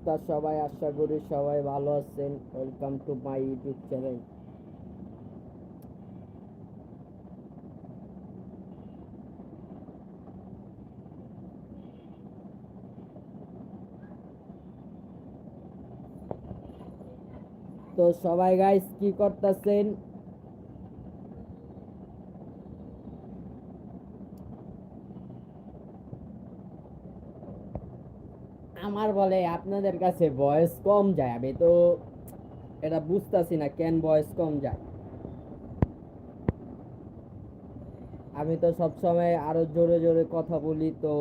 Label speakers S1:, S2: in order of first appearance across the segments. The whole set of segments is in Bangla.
S1: অবস্থা সবাই আশা করি সবাই ভালো আছেন। Welcome to my YouTube channel তো সবাই গাইস কি করতেছেন? আমার বলে, আপনাদের কাছে ভয়েস কম যায়। আমি তো এটা বুঝতাছি না, কেন ভয়েস কম যায়? আমি তো সব সময় আরও জোরে জোরে কথা বলি, তো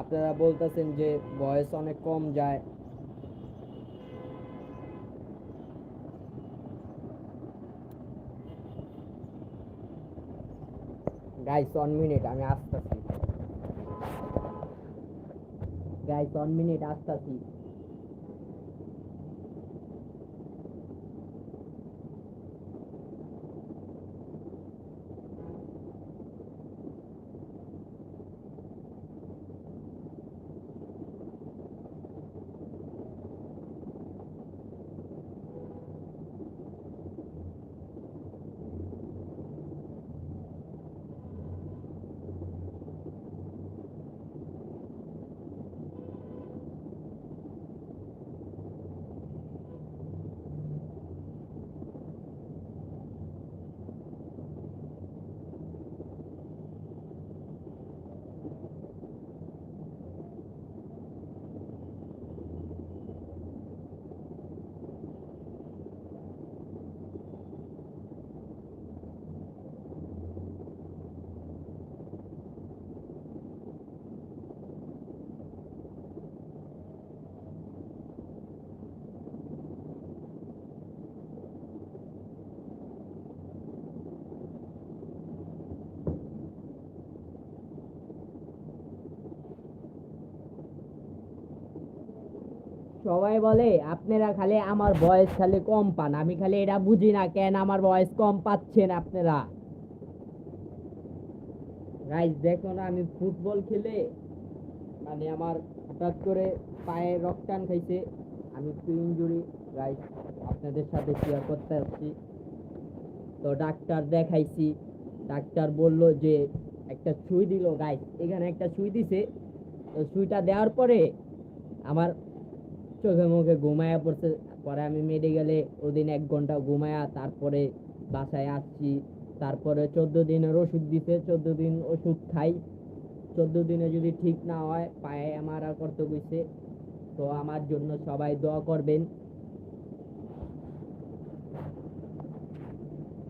S1: আপনারা বলতেছেন যে ভয়েস অনেক কম যায়। গাইস ওয়ান মিনিট আমি আসতেছি। গাইস ওয়ান মিনিট আসতেছি সবাই বলে, আপনারা খালি আমার ভয়েস খালি কম পান। আমি খালি এটা বুঝি না কেন আমার ভয়েস কম পাচ্ছেন আপনারা? গাইজ দেখো না, আমি ফুটবল খেলে মানে আমার হঠাৎ করে পায়ে রক্তান খাইছে। আমি একটু ইঞ্জুরি গাইজ আপনাদের সাথে শেয়ার করতে আসছি। তো ডাক্তার দেখাইছি। ডাক্তার বলল যে, একটা সুই দিল। গাইজ এখানে একটা সুই দিছে। তো সুইটা দেওয়ার পরে আমার চোখে মুখে ঘুমায়া পড়ছে। পরে আমি মেডিকেলে ওদিন এক ঘণ্টা ঘুমায়া তারপরে বাসায় আসছি। তারপরে চোদ্দ দিনের ওষুধ দিছে, চোদ্দ দিন ওষুধ খাই। চোদ্দ দিনে যদি ঠিক না হয়, পায়ে আমারা করতে গেছে। তো আমার জন্য সবাই দোয়া করবেন।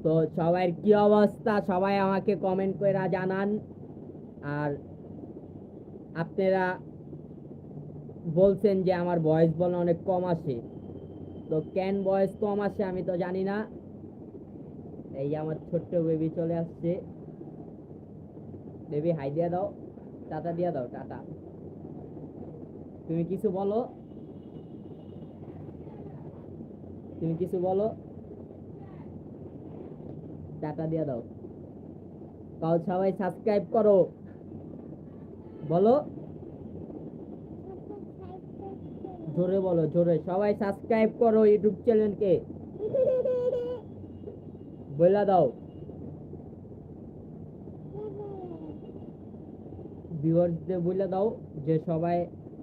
S1: তো সবার কি অবস্থা? সবাই আমাকে কমেন্ট করে জানান। আর আপনারা বলছেন যে আমার ভয়েস বলে অনেক কম আসে। তো কেন ভয়েস কম আসে আমি তো জানি না। এই আমার ছোট্ট বেবি চলে আসছে। বেবি হাই দিয়া দাও। টাটা দিয়া দাও, টাটা। তুমি কিছু বলো? তুমি কিছু বলো? টাটা দিয়া দাও। কাল সবাই সাবস্ক্রাইব করো। বলো? জোরে বলো, জোরে। সবাই সাবস্ক্রাইব করো ইউটিউব চ্যানেলকে বলে দাও। ভিউয়ার্সদের বলে দাও যে সবাই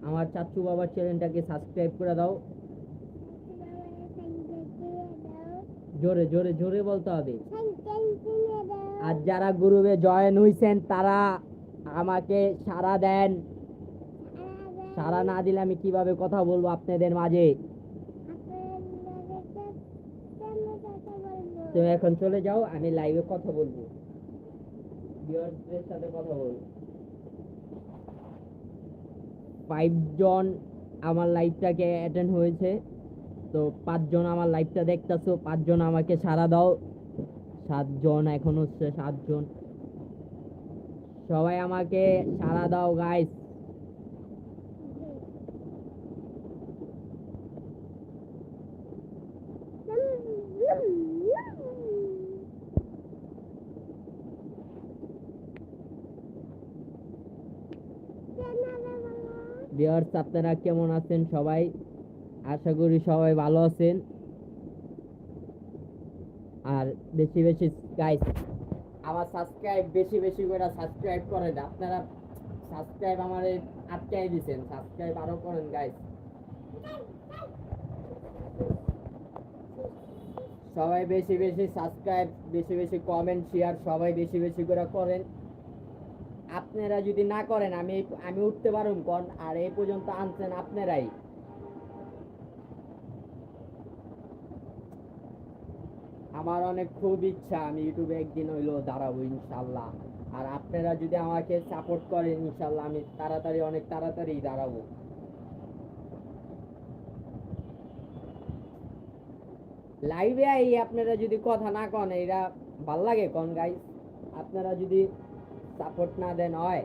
S1: আমার চাচু বাবার চ্যানেলটাকে সাবস্ক্রাইব করে দাও। জোরে জোরে জোরে বলতে হবে। আর যারা গ্রুপে জয়েন হইছেন, তারা আমাকে সাড়া দেন। সাড়া না দিলে আমি কীভাবে কথা বলব আপনাদের মাঝে? তুমি এখন চলে যাও, আমি লাইভে কথা বলব। সাথে কথা বলব। জন আমার লাইভটাকে অ্যাটেন্ড হয়েছে। তো পাঁচজন আমার লাইভটা দেখতেছো পাঁচজন আমাকে সাড়া দাও। সাতজন এখন হচ্ছে সাতজন সবাই আমাকে সারা দাও গাইস ভিউয়ার্স আপনারা কেমন আছেন সবাই? আশা করি সবাই ভালো আছেন। আর বেশি বেশি গাইস আমার সাবস্ক্রাইব বেশি বেশি করে সাবস্ক্রাইব করেন। আপনারা সাবস্ক্রাইব আমার আটকাই দিছেন। সাবস্ক্রাইব আরও করেন গাইস সবাই বেশি বেশি সাবস্ক্রাইব বেশি বেশি কমেন্ট শেয়ার সবাই বেশি বেশি করে করেন। আপনারা যদি না করেন, আমি আমি উঠতে পারুম, কোন আর এই পর্যন্ত আনছেন আপনারাই। আমার অনেক খুব ইচ্ছা, আমি ইউটিউবে একদিন হইল দাঁড়াবো ইনশাল্লাহ আর আপনারা যদি আমাকে সাপোর্ট করেন ইনশাল্লাহ আমি তাড়াতাড়ি, অনেক তাড়াতাড়ি দাঁড়াবো। লাইভে আই, আপনারা যদি কথা না কন, এরা ভালো লাগে, কোন গাইস আপনারা যদি সাপোর্ট না দেন হয়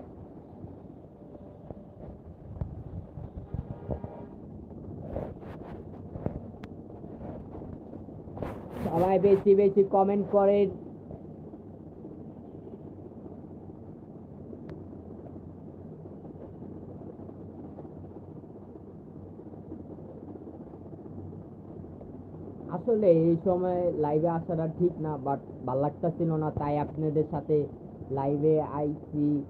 S1: সবাই বেশি বেশি কমেন্ট করেন আসলে এই সময় লাইভে আসাটা ঠিক না বাট ভালো লাগতেছিল না, তাই আপনাদের সাথে লাইভে আইছি।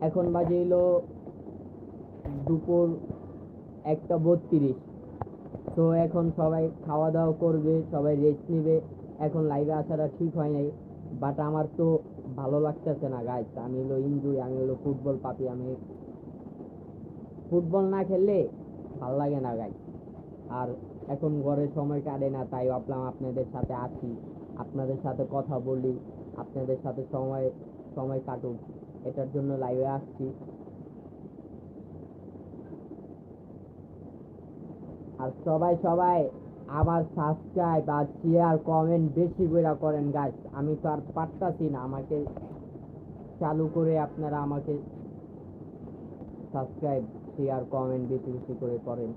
S1: এখন বাজে এলো দুপুর একটা বত্রিশ। তো এখন সবাই খাওয়া দাওয়া করবে, সবাই রেস্ট নেবে। এখন লাইভে আসাটা ঠিক হয় নাই। বাট আমার তো ভালো লাগতেছে না গাইজ আমি হলো ইঞ্জুরি আমি হলো ফুটবল পাপি, আমি ফুটবল না খেললে ভালো লাগে না গাইজ আর এখন ঘরে সময় কাটে না, তাই ভাবলাম আপনাদের সাথে আছি। আপনাদের সাথে কথা বলি, আপনাদের সাথে সময় সময় কাটুক। এটার জন্য লাইভে আসছি। আর সবাই সবাই, আমার সাবস্ক্রাইব আর শেয়ার কমেন্ট বেশি করে করেন গাছ আমি তো আর পারতাছি না, আমাকে চালু করে আপনারা আমাকে সাবস্ক্রাইব শেয়ার কমেন্ট বেশি বেশি করে করেন।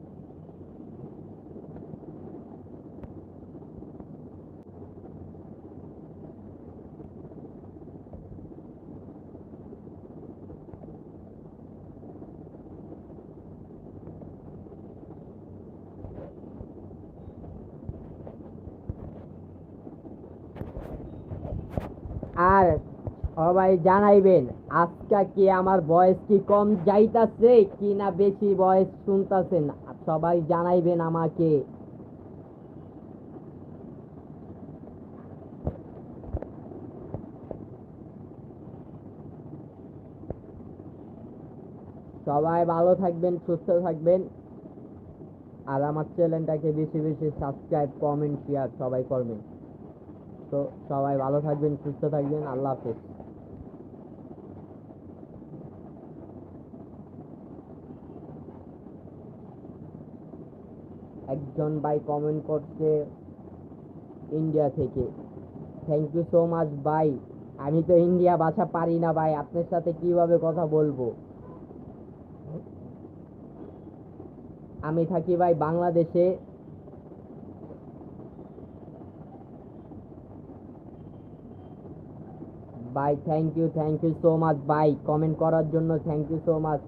S1: আর সবাই জানাইবেন, আজকে কি আমার বয়স কি কম যাইতাছে কি না বেশি বয়স শুনতাছেন? সবাই জানাইবেন আমাকে। সবাই ভালো থাকবেন, সুস্থ থাকবেন। আর আমার চ্যানেলটাকে বেশি বেশি সাবস্ক্রাইব কমেন্ট শেয়ার সবাই করবেন। তো সবাই ভালো থাকবেন, সুস্থ থাকবেন, আল্লাহ হাফেজ। একজন ভাই কমেন্ট করছে ইন্ডিয়া থেকে। থ্যাংক ইউ সো মাচ ভাই। আমি তো ইন্ডিয়া ভাষা পারি না, ভাই। আপনার সাথে কীভাবে কথা বলব? আমি থাকি, ভাই, বাংলাদেশে। ভাই thank you thank you so much ভাই। কমেন্ট করার জন্য থ্যাংক ইউ সো মাচ